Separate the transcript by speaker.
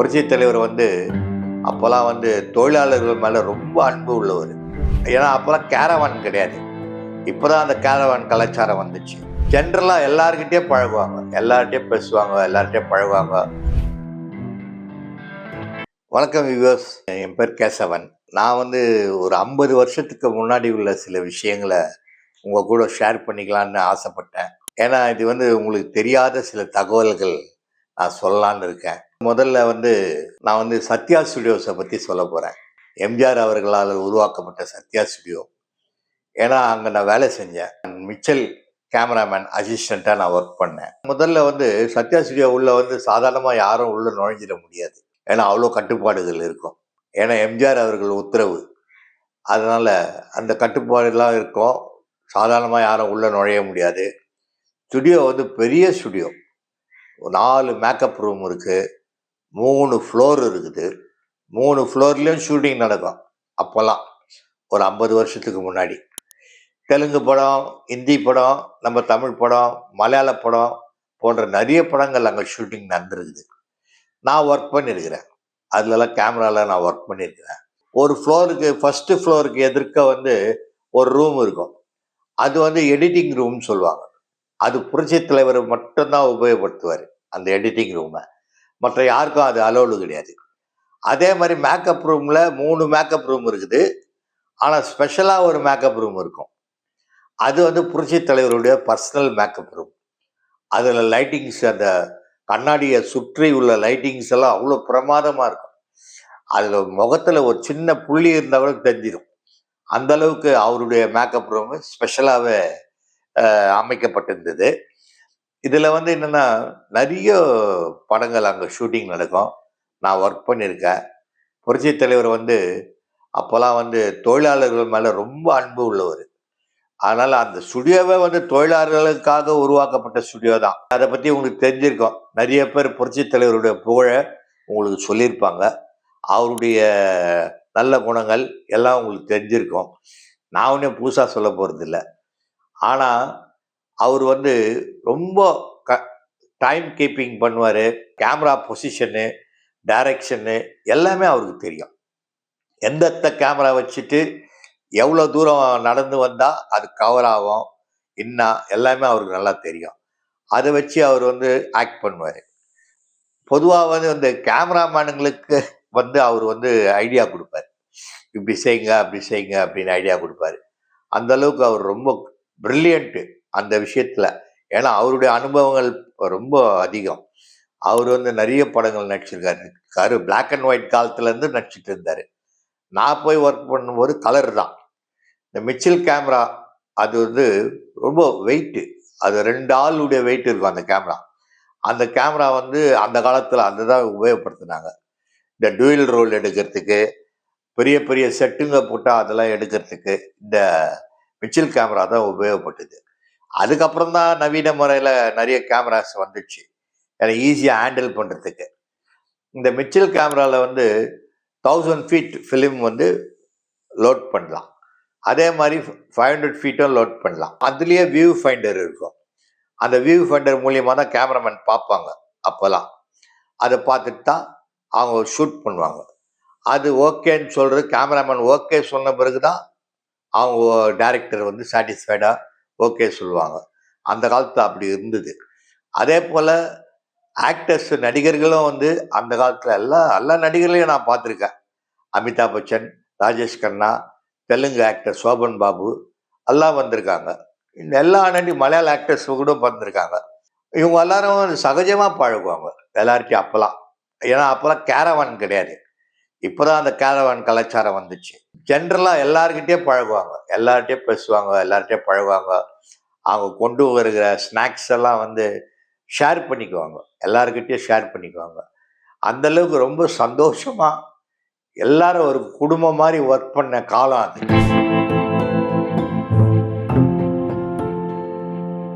Speaker 1: புரட்சி தலைவர் வந்து அப்போல்லாம் வந்து தொழிலாளர்கள் மேலே ரொம்ப அன்பு உள்ளவர். ஏன்னா அப்போல்லாம் கேரவான் கிடையாது. இப்போ தான் அந்த கேரவான் கலாச்சாரம் வந்துச்சு. ஜென்ரலாக எல்லாருக்கிட்டே பழகுவாங்க. எல்லார்கிட்டையும் பேசுவாங்க எல்லார்கிட்டயும் பழகுவாங்க. வணக்கம் வியூவர்ஸ் என் பேர் கேசவன். நான் வந்து ஒரு ஐம்பது வருஷத்துக்கு முன்னாடி உள்ள சில விஷயங்களை உங்கள் கூட ஷேர் பண்ணிக்கலான்னு ஆசைப்பட்டேன். ஏன்னா இது வந்து உங்களுக்கு தெரியாத சில தகவல்கள் நான் சொல்லலான்னு இருக்கேன். முதல்ல வந்து நான் வந்து சத்யா ஸ்டுடியோஸை பற்றி சொல்ல போகிறேன் எம்ஜிஆர் அவர்களால் உருவாக்கப்பட்ட சத்யா ஸ்டுடியோ ஏன்னா அங்கே நான் வேலை செஞ்சேன். மிச்சல் கேமராமேன் அசிஸ்டண்ட்டாக நான் ஒர்க் பண்ணேன். முதல்ல வந்து சத்யா ஸ்டுடியோ உள்ளே வந்து சாதாரணமாக யாரும் உள்ளே நுழைஞ்சிட முடியாது. ஏன்னா அவ்வளோ கட்டுப்பாடுகள் இருக்கும். ஏன்னா எம்ஜிஆர் அவர்கள் உத்தரவு. அதனால் அந்த கட்டுப்பாடுலாம் இருக்கும். சாதாரணமாக யாரும் உள்ளே நுழைய முடியாது. ஸ்டுடியோ வந்து பெரிய ஸ்டுடியோ நாலு மேக்கப் ரூம் இருக்குது மூணு ஃப்ளோர் இருக்குது. மூணு ஃப்ளோர்லேயும் ஷூட்டிங் நடக்கும். அப்போல்லாம் ஒரு ஐம்பது வருஷத்துக்கு முன்னாடி. தெலுங்கு படம் ஹிந்தி படம் நம்ம தமிழ் படம் மலையாள படம் போன்ற நிறைய படங்கள் அங்கே ஷூட்டிங் நடந்துருக்குது. நான் ஒர்க் பண்ணியிருக்கிறேன். அதுலலாம் கேமராவில் நான் ஒர்க் பண்ணியிருக்கிறேன். ஒரு ஃப்ளோருக்கு ஃபஸ்ட்டு ஃப்ளோருக்கு எதிர்க்க வந்து ஒரு ரூம் இருக்கும். அது வந்து எடிட்டிங் ரூம்னு சொல்லுவாங்க. அது புரட்சி தலைவர் மட்டும்தான் உபயோகப்படுத்துவார். அந்த எடிட்டிங் ரூமை மற்ற யாருக்கும் அது அலோடு கிடையாது. அதே மாதிரி மேக்கப் ரூமில் மூணு மேக்கப் ரூம் இருக்குது. ஆனால் ஸ்பெஷலாக ஒரு மேக்கப் ரூம் இருக்கும். அது வந்து புரட்சி தலைவருடைய பர்சனல் மேக்கப் ரூம் அதில் லைட்டிங்ஸ் அந்த கண்ணாடியை சுற்றி உள்ள லைட்டிங்ஸ் எல்லாம் அவ்வளோ பிரமாதமாக இருக்கும். அதில் முகத்தில் ஒரு சின்ன புள்ளி இருந்தாலும் தெரிஞ்சிடும் அந்த அளவுக்கு அவருடைய மேக்கப் ரூமு ஸ்பெஷலாகவே அமைக்கப்பட்டிருந்தது. இதில் வந்து என்னென்னா நிறைய படங்கள் அங்கே ஷூட்டிங் நடக்கும். நான் ஒர்க் பண்ணியிருக்கேன் புரட்சி தலைவர் வந்து அப்போல்லாம் வந்து தொழிலாளர்கள் மேலே ரொம்ப அன்பு உள்ளவர். அதனால் அந்த ஸ்டுடியோவே வந்து தொழிலாளர்களுக்காக உருவாக்கப்பட்ட ஸ்டுடியோ தான். அதை பற்றி உங்களுக்கு தெரிஞ்சிருக்கோம். நிறைய பேர் புரட்சி தலைவருடைய புகழை உங்களுக்கு சொல்லியிருப்பாங்க. அவருடைய நல்ல குணங்கள் எல்லாம் உங்களுக்கு தெரிஞ்சிருக்கும். நான் ஒன்றும் புதுசாக சொல்ல போகிறதில்ல ஆனால் அவர் வந்து ரொம்ப க டைம் கீப்பிங் பண்ணுவார். கேமரா பொசிஷனு டைரக்ஷனு எல்லாமே அவருக்கு தெரியும். எந்தெந்த கேமரா வச்சுட்டு எவ்வளோ தூரம் நடந்து வந்தால் அது கவர் ஆகும் என்ன எல்லாமே அவருக்கு நல்லா தெரியும். அதை வச்சு அவர் வந்து ஆக்ட் பண்ணுவார். பொதுவாக வந்து இந்த கேமராமேனுங்களுக்கு வந்து அவர் வந்து ஐடியா கொடுப்பார். இப்படி செய்யுங்க அப்படி செய்யுங்க அப்படின்னு ஐடியா கொடுப்பாரு. அந்த அளவுக்கு அவர் ரொம்ப ப்ரில்லியண்ட்டு அந்த விஷயத்தில். ஏன்னா அவருடைய அனுபவங்கள் ரொம்ப அதிகம். அவர் வந்து நிறைய படங்கள் நடிச்சிருக்காரு. கரு பிளாக் அண்ட் ஒயிட் காலத்துலேருந்து நடிச்சிட்டு இருந்தார். நான் போய் ஒர்க் பண்ணும்போது கலர் தான். இந்த மிச்சில் கேமரா அது வந்து ரொம்ப வெயிட்டு அது ரெண்டு ஆளுடைய வெயிட் இருக்கும் அந்த கேமரா அந்த கேமரா வந்து அந்த காலத்தில் அந்த தான் உபயோகப்படுத்தினாங்க. இந்த டூயல் ரோல் எடுக்கிறதுக்கு பெரிய பெரிய செட்டுங்க போட்டால் அதெல்லாம் எடுக்கிறதுக்கு இந்த மிச்சில் கேமரா தான் உபயோகப்பட்டது. அதுக்கப்புறம் தான் நவீன முறையில் நிறைய கேமராஸ் வந்துச்சு. அதை ஈஸியாக ஹேண்டில் பண்ணுறதுக்கு இந்த மிச்சல் கேமராவில் வந்து தௌசண்ட் ஃபீட் ஃபிலிம் வந்து லோட் பண்ணலாம். அதே மாதிரி ஃபைவ் ஹண்ட்ரட் ஃபீட்டும் லோட் பண்ணலாம். அதுலேயே வியூ ஃபைண்டர் இருக்கும். அந்த வியூ ஃபைண்டர் மூலியமாக தான் கேமராமேன் பார்ப்பாங்க அப்போல்லாம் அதை பார்த்துட்டு தான் அவங்க ஷூட் பண்ணுவாங்க. அது ஓகேன்னு சொல்கிறது கேமராமேன் ஓகே சொன்ன பிறகு தான் அவங்க டேரக்டர் வந்து சாட்டிஸ்ஃபைடாக ஓகே சொல்லுவாங்க. அந்த காலத்தில் அப்படி இருந்தது. அதே போல் ஆக்டர்ஸ் நடிகர்களும் வந்து அந்த காலத்தில் எல்லா எல்லா நடிகர்களையும் நான் பார்த்துருக்கேன். அமிதாப் பச்சன் ராஜேஷ் கண்ணா தெலுங்கு ஆக்டர் சோபன் பாபு எல்லாம் வந்திருக்காங்க. இந்த எல்லா நடி மலையாள ஆக்டர்ஸ் கூட வந்திருக்காங்க. இவங்க எல்லாரும் சகஜமாக பழகுவாங்க. எல்லார்ட்டையும் அப்போல்லாம். ஏன்னா அப்போல்லாம் கேரவான் கிடையாது. இப்போதான் அந்த கேரவான் கலாச்சாரம் வந்துச்சு. ஜென்ரலாக எல்லார்கிட்டயே பழகுவாங்க. எல்லார்கிட்டயும் பேசுவாங்க எல்லார்கிட்டயும் பழகுவாங்க. அவங்க கொண்டு வருகிற ஸ்நாக்ஸ் எல்லாம் வந்து ஷேர் பண்ணிக்குவாங்க. எல்லாருக்கிட்டேயும் ஷேர் பண்ணிக்குவாங்க. அந்த அளவுக்கு ரொம்ப சந்தோஷமாக எல்லாரும் ஒரு குடும்பம் மாதிரி ஒர்க் பண்ண காலம் அது.